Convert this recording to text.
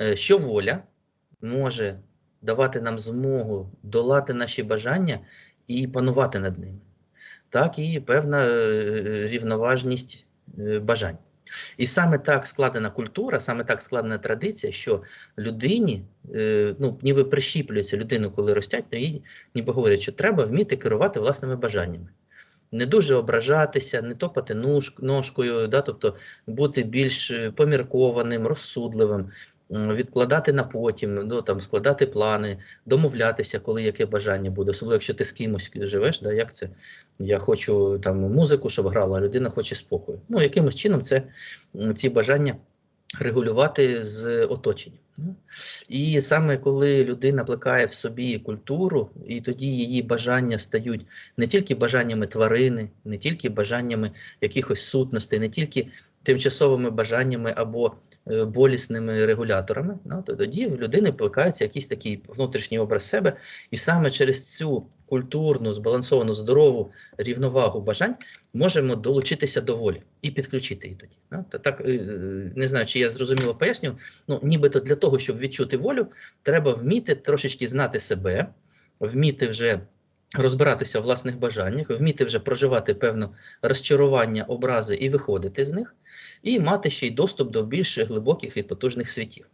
е, що воля може давати нам змогу долати наші бажання і панувати над ними, так і певна е, рівноважність е, бажань. І саме так складена культура, саме так складена традиція, що людині, ну, ніби прищіплюється людину, коли ростять, то їй ніби говорять, що треба вміти керувати власними бажаннями. Не дуже ображатися, не топати нож, ножкою, да, тобто бути більш поміркованим, розсудливим, відкладати на потім, ну, там, складати плани, домовлятися, коли яке бажання буде, особливо якщо ти з кимось живеш, да, як це? Я хочу там музику, щоб грала, а людина хоче спокою. Ну, якимось чином це ці бажання регулювати з оточенням. ну. І саме коли людина плекає в собі культуру, і тоді її бажання стають не тільки бажаннями тварини, не тільки бажаннями якихось сутностей, не тільки тимчасовими бажаннями або болісними регуляторами, ну, то тоді в людини плекається якийсь такий внутрішній образ себе, і саме через цю культурну, збалансовану, здорову рівновагу бажань можемо долучитися до волі і підключити її тоді. ну. Та так е, е, не знаю, чи я зрозуміло поясню. Ну, нібито для того, щоб відчути волю, треба вміти трошечки знати себе, вміти вже розбиратися в власних бажаннях, вміти вже проживати певне розчарування, образи і виходити з них, і мати ще й доступ до більш глибоких і потужних світів.